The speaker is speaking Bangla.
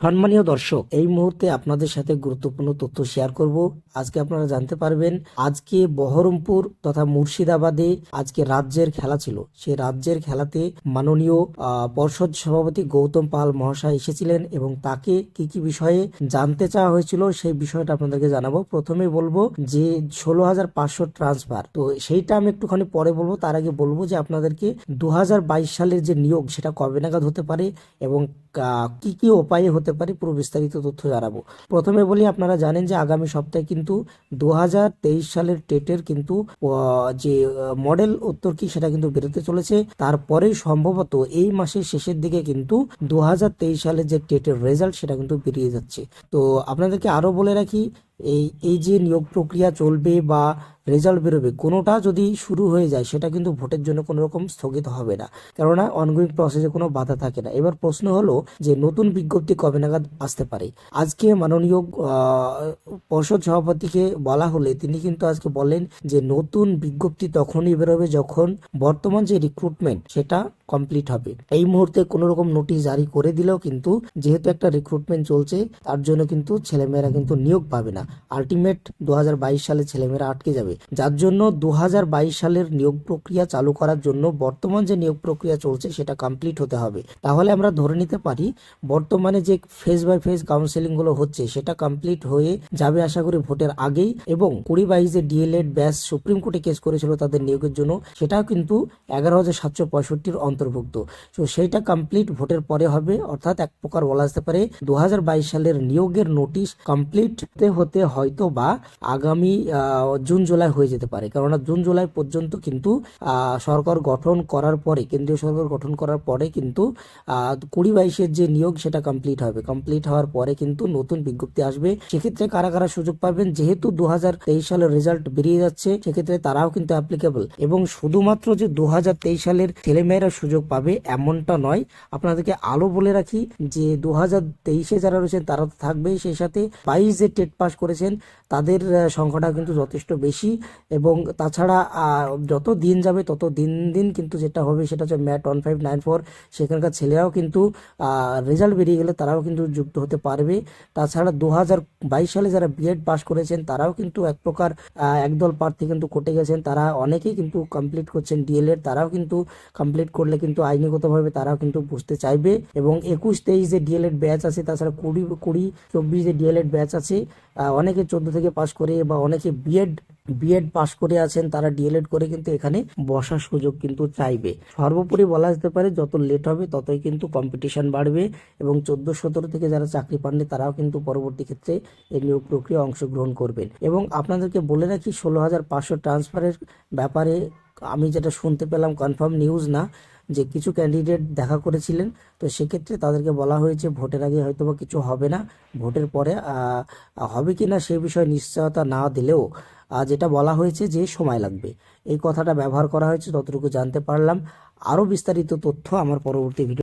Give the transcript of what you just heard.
সম্মানীয় দর্শক, এই মুহূর্তে আপনাদের সাথে গুরুত্বপূর্ণ তথ্য শেয়ার করব। আজকে আপনারা জানতে পারবেন, আজকে বহরমপুর তথা মুর্শিদাবাদে আজকে রাজ্যের খেলা ছিল। সেই রাজ্যের খেলাতে মাননীয় পর্ষদ সভাপতি গৌতম পাল মহাশয় এসেছিলেন এবং তাকে কি কি বিষয়ে জানতে চাওয়া হয়েছিল সেই বিষয়টা আপনাদেরকে জানাব। প্রথমে বলব যে, ষোলো হাজার পাঁচশো ট্রান্সফার তো সেইটা আমি একটুখানি পরে বলব। তার আগে বলব যে, আপনাদেরকে দু হাজার বাইশ সালের যে নিয়োগ, সেটা কবে নাগাদ হতে পারে এবং কা- কি উপায়ে হতে পারে পুরো বিস্তারিত তথ্য জানাব। প্রথমে বলি, আপনারা জানেন যে আগামী সপ্তাহে কিন্তু দু সালের টেটের কিন্তু যে মডেল উত্তর কি সেটা কিন্তু বেরোতে চলেছে। তারপরেই সম্ভবত এই মাসের শেষের দিকে কিন্তু দু হাজার তেইশ সালের যে টেটের রেজাল্ট সেটা কিন্তু বেরিয়ে যাচ্ছে। তো আপনাদেরকে আরও বলে রাখি এই এই যে নিয়োগ প্রক্রিয়া চলবে বা রেজাল্ট বেরোবে, কোনোটা যদি শুরু হয়ে যায়, সেটা কিন্তু ভোটের জন্য কোনো রকম স্থগিত হবে না। কেননা অনগোয়িং প্রসেসে কোনো বাধা থাকে না। এবার প্রশ্ন হলো যে নতুন বিজ্ঞপ্তি কবে নাগাদ আসতে পারে? আজকে মাননীয় পর্ষদ সভাপতিকে বলা হলে তিনি কিন্তু আজকে বলেন যে নতুন বিজ্ঞপ্তি তখনই বেরোবে যখন বর্তমান যে রিক্রুটমেন্ট সেটা কমপ্লিট হবে। এই মুহূর্তে কোনো রকম নোটিশ জারি করে দিলেও কিন্তু যেহেতু একটা রিক্রুটমেন্ট চলছে, তার জন্য কিন্তু ছেলেমেয়েরা কিন্তু নিয়োগ পাবে না। আলটিমেট দু হাজার বাইশ সালে ছেলেমেয়েরা আটকে যাবে। যার জন্য দু হাজার বাইশ সালের নিয়োগ প্রক্রিয়া চালু করার জন্য বর্তমান যে নিয়োগ প্রক্রিয়া চলছে সেটা কমপ্লিট হতে হবে। তাহলে আমরা ধরে নিতে পারি, বর্তমানে যে ফেজ বাই ফেজ কাউন্সেলিংগুলো হচ্ছে সেটা কমপ্লিট হয়ে যাবে আশা করি ভোটের আগেই এবং কুড়ি বাইশ ডিএলএড ব্যাস সুপ্রিম কোর্টে কেস করেছিল তাদের নিয়োগের জন্য, সেটাও কিন্তু এগারো হাজার সাতশো পঁয়ষট্টির অন্তর্ভুক্ত। তো সেইটা কমপ্লিট ভোটের পরে হবে, অর্থাৎ এক প্রকার বলা যেতে পারে দু হাজার বাইশ সালের নিয়োগের নোটিশ কমপ্লিট হতে হতে হয়তো বা আগামী জুন, জুলাই হয়ে যেতে পারে। কেননা জুন, জুলাই পর্যন্ত কিন্তু সরকার গঠন করার পরে, কেন্দ্রীয় সরকার গঠন করার পরে কিন্তু কুড়ি বাইশের যে নিয়োগ সেটা কমপ্লিট হবে। কমপ্লিট হওয়ার পরে কিন্তু নতুন বিজ্ঞপ্তি আসবে। সেক্ষেত্রে কারা কারা সুযোগ পাবেন? যেহেতু দু হাজার তেইশ সালের রেজাল্ট বেরিয়ে যাচ্ছে, সেক্ষেত্রে তারাও কিন্তু অ্যাপ্লিকেবল এবং শুধুমাত্র যে দু হাজার তেইশ সালের ছেলেমেয়েরা সুযোগ পাবে, এমনটা নয়। আপনাদেরকে আলো বলে রাখি যে দু হাজার তেইশে যারা রয়েছেন, তারা তো থাকবেই। সেই সাথে বাইশ যে টেট পাস করেছেন, তাদের সংখ্যাটা কিন্তু যথেষ্ট বেশি এবং তাছাড়া যত দিন যাবে তত দিন দিন কিন্তু যেটা হবে সেটা হচ্ছে ম্যাট ওয়ান ফাইভ নাইন ফোর। সেখানকার ছেলেরাও কিন্তু রেজাল্ট বেরিয়ে গেলে তারাও কিন্তু যুক্ত হতে পারবে। তাছাড়া দু হাজার বাইশ সালে যারা বিএড পাস করেছেন, তারাও কিন্তু এক প্রকার একদল প্রার্থী কিন্তু কোটে গেছেন। তারা অনেকেই কিন্তু কমপ্লিট করছেন ডিএলএড তারাও কিন্তু কমপ্লিট করলে কিন্তু আইনিগতভাবে তারাও কিন্তু বুঝতে চাইবে। এবং একুশ তেইশ যে ডিএলএড ব্যাচ আছে, তাছাড়া কুড়ি কুড়ি, চব্বিশ যে ডিএলএড ব্যাচ আছে অনেকে চোদ্দ থেকে পাস করে বা অনেকে বিএড বিএড পাস করে আছেন, তারা ডিএলএড করে কিন্তু এখানে বসার সুযোগ কিন্তু চাইবে। সর্বোপরি বলা যেতে পারে, যত লেট হবে, ততই কিন্তু কম্পিটিশন বাড়বে এবং চোদ্দ সতেরো থেকে যারা চাকরি পাননি, তারাও কিন্তু পরবর্তী ক্ষেত্রে এই নিয়োগ প্রক্রিয়া অংশগ্রহণ করবেন। এবং আপনাদেরকে বলে রাখি, ষোলো হাজার পাঁচশো ট্রান্সফারের ব্যাপারে আমি যেটা শুনতে পেলাম কনফার্ম নিউজ না যে কিছু ক্যান্ডিডেট দেখা করেছিলেন, তো সেক্ষেত্রে তাদেরকে বলা হয়েছে ভোটের আগে হয়তো বা কিছু হবে না, ভোটের পরে হবে কি না সে বিষয়ে নিশ্চয়তা না দিলেও যেটা বলা হয়েছে যে সময় লাগবে। এই কথাটা ব্যবহার করা হয়েছে, ততটুকু জানতে পারলাম। আরও বিস্তারিত তথ্য আমার পরবর্তী ভিডিও